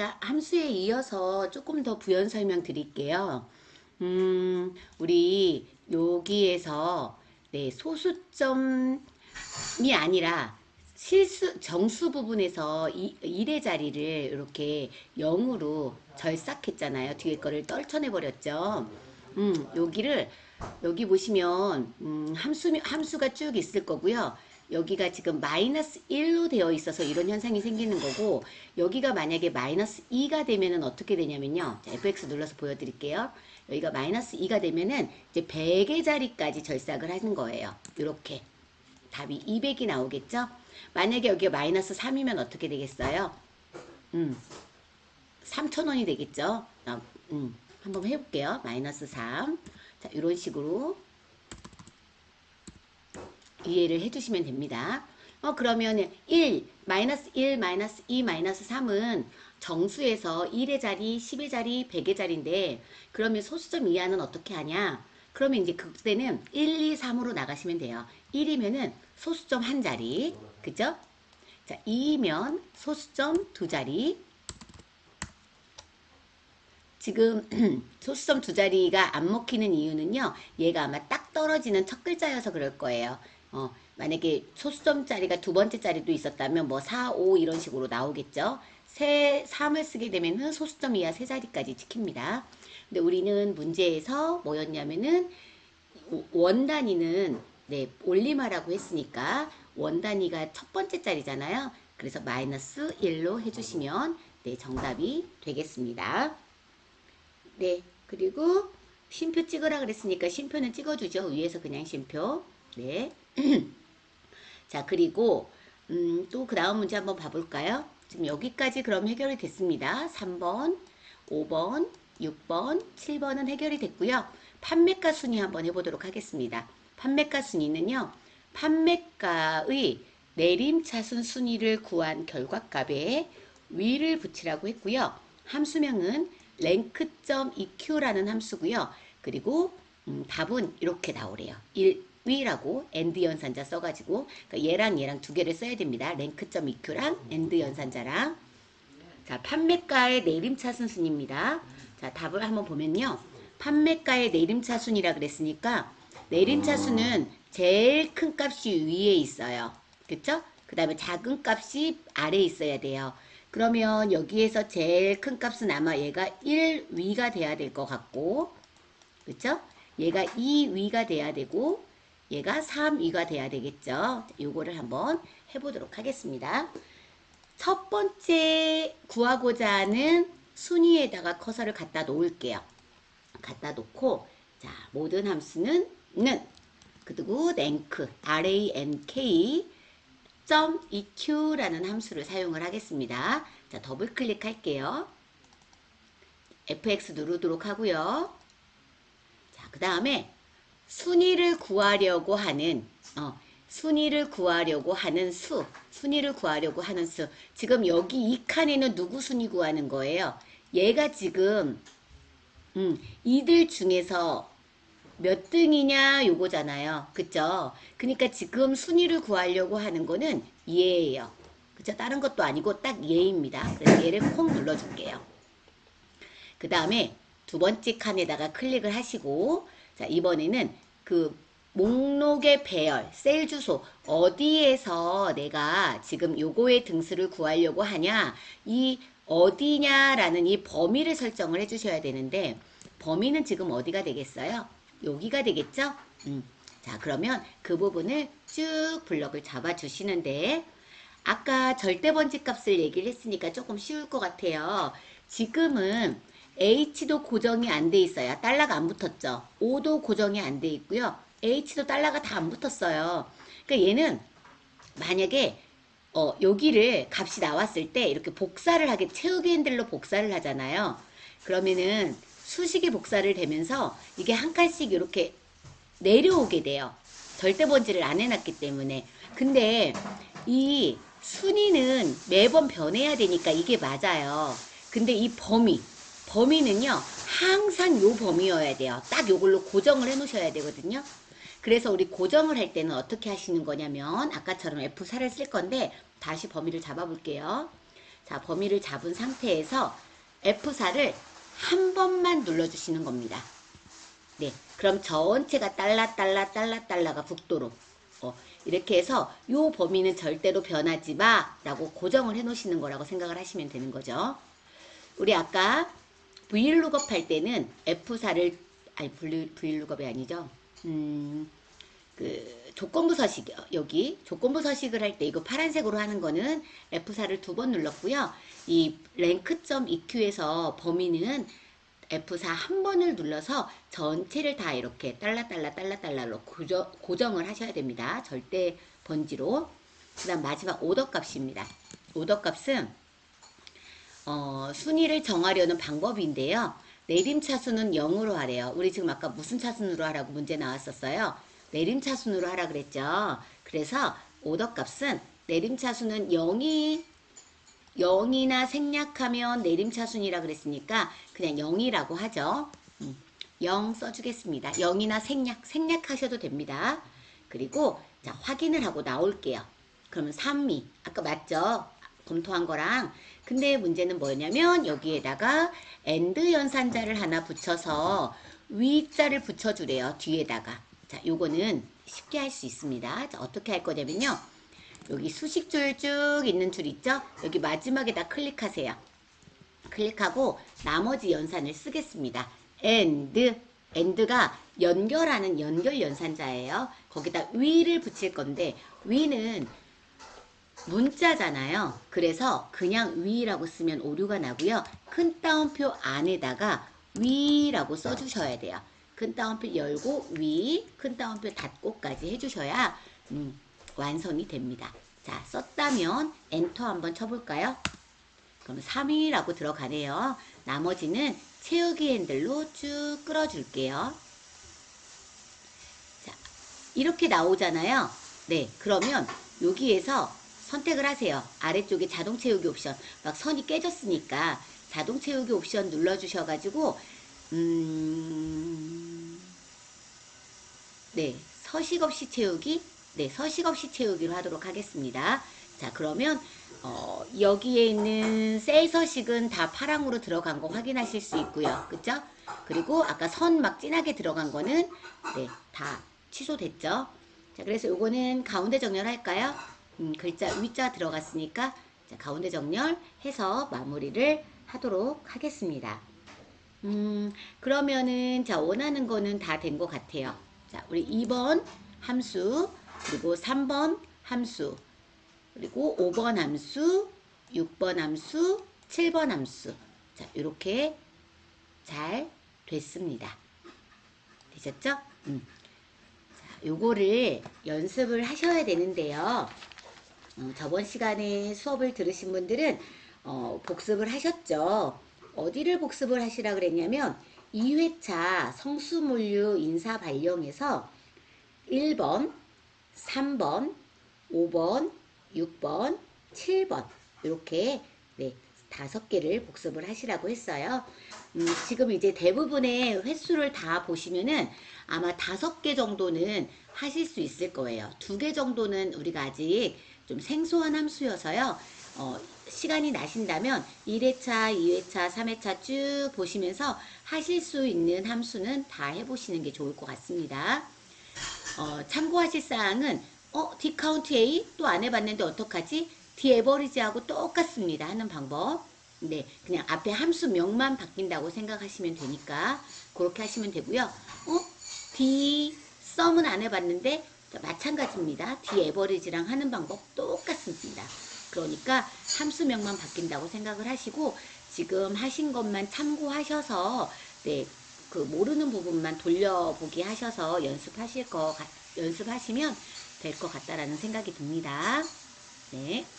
아까 함수에 이어서 조금 더 부연 설명 드릴게요. 음, 우리 여기에서 네, 소수점이 아니라 실수 정수 부분에서 이, 1의 자리를 이렇게 0으로 절삭했잖아요. 뒤에 거를 떨쳐내 버렸죠. 음, 여기를 여기 보시면 음, 함수 함수가 쭉 있을 거고요. 여기가 지금 마이너스 1로 되어 있어서 이런 현상이 생기는 거고 여기가 만약에 마이너스 2가 되면은 어떻게 되냐면요. 자, fx 눌러서 보여드릴게요. 여기가 마이너스 2가 되면은 이제 100의 자리까지 절삭을 하는 거예요. 이렇게 답이 200이 나오겠죠? 만약에 여기가 마이너스 3이면 어떻게 되겠어요? 음, 3,000원이 되겠죠? 아, 음, 한번 해볼게요. 마이너스 3. 자, 이런 식으로 이해를 해주시면 됩니다. 어, 그러면 1, 마이너스 1, 마이너스 2, 마이너스 3은 정수에서 1의 자리, 10의 자리, 100의 자리인데 그러면 소수점 이하는 어떻게 하냐? 그러면 이제 그때는 1, 2, 3으로 나가시면 돼요. 1이면은 소수점 한 자리, 그죠? 자, 2면 소수점 두 자리. 지금 소수점 두 자리가 안 먹히는 이유는요. 얘가 아마 딱 떨어지는 첫 글자여서 그럴 거예요. 어, 만약에 소수점 자리가 두 번째 자리도 있었다면 뭐 4, 5 이런 식으로 나오겠죠. 세, 3을 쓰게 되면은 소수점 이하 세 자리까지 지킵니다. 근데 우리는 문제에서 뭐였냐면은 원 단위는 네, 올림하라고 했으니까 원 단위가 첫 번째 자리잖아요. 그래서 마이너스 1로 해주시면 네, 정답이 되겠습니다. 네, 그리고 쉼표 찍으라 그랬으니까 쉼표는 찍어주죠. 위에서 그냥 쉼표. 네. 자, 그리고 음, 또 그 다음 문제 한번 봐볼까요? 지금 여기까지 그럼 해결이 됐습니다. 3번, 5번, 6번, 7번은 해결이 됐고요. 판매가 순위 한번 해보도록 하겠습니다. 판매가 순위는요. 판매가의 내림차순 순위를 구한 결과값에 위를 붙이라고 했고요. 함수명은 랭크.eq라는 함수고요. 그리고 음, 답은 이렇게 나오래요. 1 위라고 엔드 연산자 써가지고 그러니까 얘랑 얘랑 두 개를 써야 됩니다. 랭크.eq랑 엔드 연산자랑 자 판매가의 내림차 순 순입니다. 자 답을 한번 보면요. 판매가의 내림차 순이라 그랬으니까 내림차 순은 제일 큰 값이 위에 있어요. 그쵸? 그 다음에 작은 값이 아래에 있어야 돼요. 그러면 여기에서 제일 큰 값은 아마 얘가 1위가 돼야 될 것 같고 그쵸? 얘가 2위가 돼야 되고 얘가 3위가 돼야 되겠죠. 요거를 한번 해보도록 하겠습니다. 첫 번째 구하고자 하는 순위에다가 커서를 갖다 놓을게요. 갖다 놓고 자 모든 함수는 는 그리고 랭크 rank .eq라는 함수를 사용을 하겠습니다. 자 더블 클릭할게요. fx 누르도록 하고요. 자, 그 다음에 순위를 구하려고 하는 어, 순위를 구하려고 하는 수, 순위를 구하려고 하는 수. 지금 여기 이 칸에는 누구 순위 구하는 거예요? 얘가 지금 음, 이들 중에서 몇 등이냐 요거잖아요. 그쵸? 그러니까 지금 순위를 구하려고 하는 거는 얘예요. 그쵸? 다른 것도 아니고 딱 얘입니다. 그래서 얘를 콩 눌러줄게요. 그 다음에 두 번째 칸에다가 클릭을 하시고 자 이번에는 그 목록의 배열, 셀 주소 어디에서 내가 지금 요거의 등수를 구하려고 하냐 이 어디냐라는 이 범위를 설정을 해주셔야 되는데 범위는 지금 어디가 되겠어요? 여기가 되겠죠? 음. 자 그러면 그 부분을 쭉 블럭을 잡아 주시는데 아까 절대 번지 값을 얘기를 했으니까 조금 쉬울 것 같아요. 지금은 H도 고정이 안 돼 있어요. 달러가 안 붙었죠. O도 고정이 안 돼 있고요. H도 달러가 다 안 붙었어요. 그러니까 얘는 만약에 어, 여기를 값이 나왔을 때 이렇게 복사를 하게 채우기 핸들로 복사를 하잖아요. 그러면은 수식이 복사를 되면서 이게 한 칸씩 이렇게 내려오게 돼요. 절대 번지를 안 해놨기 때문에. 근데 이 순위는 매번 변해야 되니까 이게 맞아요. 근데 이 범위, 범위는요, 항상 요 범위여야 돼요. 딱 요걸로 고정을 해 놓으셔야 되거든요. 그래서 우리 고정을 할 때는 어떻게 하시는 거냐면, 아까처럼 F4를 쓸 건데, 다시 범위를 잡아 볼게요. 자, 범위를 잡은 상태에서 F4를 한 번만 눌러주시는 겁니다. 네, 그럼 전체가 달라 달라 달라 달라가 북도로 어, 이렇게 해서 요 범위는 절대로 변하지 마 라고 고정을 해 놓으시는 거라고 생각을 하시면 되는 거죠. 우리 아까 VLOOKUP 할 때는 F4를 아니 VLOOKUP이 아니죠. 음, 그 조건부 서식 여기 조건부 서식을 할 때 이거 파란색으로 하는 거는 F4를 두 번 눌렀고요. 이 랭크점 EQ에서 범위는 F4 한 번을 눌러서 전체를 다 이렇게 달라 달라 달라 달라로 고정, 고정을 하셔야 됩니다. 절대 번지로. 그 다음 마지막 오더 값입니다. 오더 값은 어, 순위를 정하려는 방법인데요. 내림 차순은 0으로 하래요. 우리 지금 아까 무슨 차순으로 하라고 문제 나왔었어요. 내림 차순으로 하라 그랬죠. 그래서 오더 값은 내림 차순은 0이 0이나 생략하면 내림 차순이라 그랬으니까 그냥 0이라고 하죠. 음, 0 써주겠습니다. 0이나 생략, 생략하셔도 됩니다. 그리고 자 확인을 하고 나올게요. 그러면 3미 아까 맞죠? 검토한 거랑 근데 문제는 뭐냐면 여기에다가 엔드 연산자를 하나 붙여서 위자를 붙여주래요. 뒤에다가 자 요거는 쉽게 할 수 있습니다. 자, 어떻게 할 거냐면요. 여기 수식줄 쭉 있는 줄 있죠? 여기 마지막에다 클릭하세요. 클릭하고 나머지 연산을 쓰겠습니다. and, and가 연결하는 연결 연산자예요. 거기다 위를 붙일 건데 위는 문자잖아요. 그래서 그냥 위라고 쓰면 오류가 나고요. 큰 따옴표 안에다가 위라고 써주셔야 돼요. 큰 따옴표 열고 위, 큰 따옴표 닫고까지 해주셔야 음, 완성이 됩니다. 자, 썼다면 엔터 한번 쳐볼까요? 그럼 3위라고 들어가네요. 나머지는 채우기 핸들로 쭉 끌어줄게요. 자, 이렇게 나오잖아요. 네, 그러면 여기에서 선택을 하세요. 아래쪽에 자동 채우기 옵션. 막 선이 깨졌으니까 자동 채우기 옵션 눌러주셔가지고, 음, 네, 서식 없이 채우기, 네, 서식 없이 채우기로 하도록 하겠습니다. 자, 그러면 어, 여기에 있는 셀 서식은 다 파랑으로 들어간 거 확인하실 수 있고요. 그쵸? 그리고 아까 선 막 진하게 들어간 거는 네, 다 취소됐죠? 자, 그래서 요거는 가운데 정렬할까요? 음, 글자 위자 들어갔으니까 자, 가운데 정렬 해서 마무리를 하도록 하겠습니다. 음, 그러면은 자, 원하는 거는 다 된 것 같아요. 자, 우리 2번 함수, 그리고 3번 함수, 그리고 5번 함수, 6번 함수, 7번 함수. 자, 이렇게 잘 됐습니다. 되셨죠? 음. 자, 요거를 연습을 하셔야 되는데요. 어, 저번 시간에 수업을 들으신 분들은 어, 복습을 하셨죠. 어디를 복습을 하시라 그랬냐면 2회차 성수물류 인사 발령에서 1번, 3번, 5번, 6번, 7번 이렇게 네, 다섯 개를 복습을 하시라고 했어요. 음, 지금 이제 대부분의 횟수를 다 보시면은 아마 다섯 개 정도는 하실 수 있을 거예요. 두 개 정도는 우리가 아직 좀 생소한 함수여서요. 어, 시간이 나신다면 1회차, 2회차, 3회차 쭉 보시면서 하실 수 있는 함수는 다 해보시는 게 좋을 것 같습니다. 어, 참고하실 사항은 어, 디카운트 A 또 안 해봤는데 어떡하지? 디에버리지하고 똑같습니다. 하는 방법. 네, 그냥 앞에 함수명만 바뀐다고 생각하시면 되니까 그렇게 하시면 되고요. 어? D 썸은 안 해봤는데 자, 마찬가지입니다. 디에버리지랑 하는 방법 똑같습니다. 그러니까 함수명만 바뀐다고 생각을 하시고 지금 하신 것만 참고하셔서 네, 그 모르는 부분만 돌려보기 하셔서 연습하실 거 같- 연습하시면 될 것 같다라는 생각이 듭니다. 네.